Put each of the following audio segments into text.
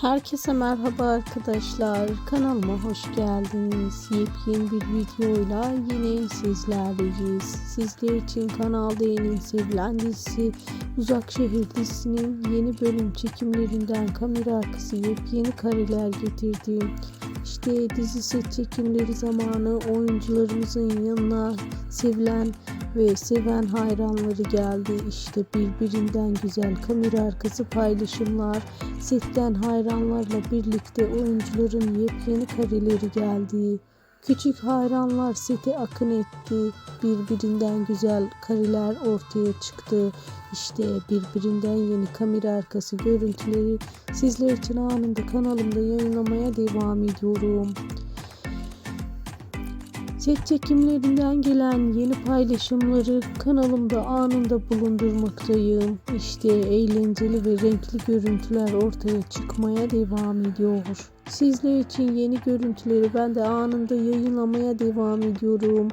Herkese merhaba arkadaşlar. Kanalıma hoş geldiniz. Yepyeni bir videoyla yine sizlerleyiz. Sizler için kanalda en sevilen dizisi Uzak Şehir dizisinin yeni bölüm çekimlerinden kamera arkası yepyeni kareler getirdim. İşte dizi set çekimleri zamanı oyuncularımızın yanına sevilen ve seven hayranları geldi. İşte birbirinden güzel kamera arkası paylaşımlar, setten hayranlarla birlikte oyuncuların yepyeni kareleri geldi. Küçük hayranlar sete akın etti. Birbirinden güzel kareler ortaya çıktı. İşte birbirinden yeni kamera arkası görüntüleri sizler için anında kanalımda yayınlamaya devam ediyorum. Set çekimlerinden gelen yeni paylaşımları kanalımda anında bulundurmaktayım. İşte eğlenceli ve renkli görüntüler ortaya çıkmaya devam ediyor. Sizler için yeni görüntüleri ben de anında yayınlamaya devam ediyorum.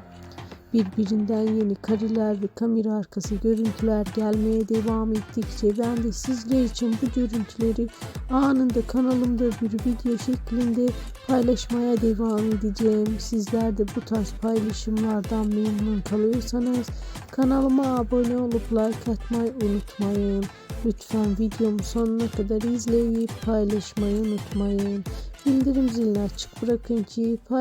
Birbirinden yeni kareler ve kamera arkası görüntüler gelmeye devam ettikçe ben de sizler için bu görüntüleri anında kanalımda bir video şeklinde paylaşmaya devam edeceğim. Sizler de bu tarz paylaşımlardan memnun kalıyorsanız kanalıma abone olup like atmayı unutmayın. Lütfen videomu sonuna kadar izleyip paylaşmayı unutmayın. Bildirim zilini açık bırakın ki paylaşmayı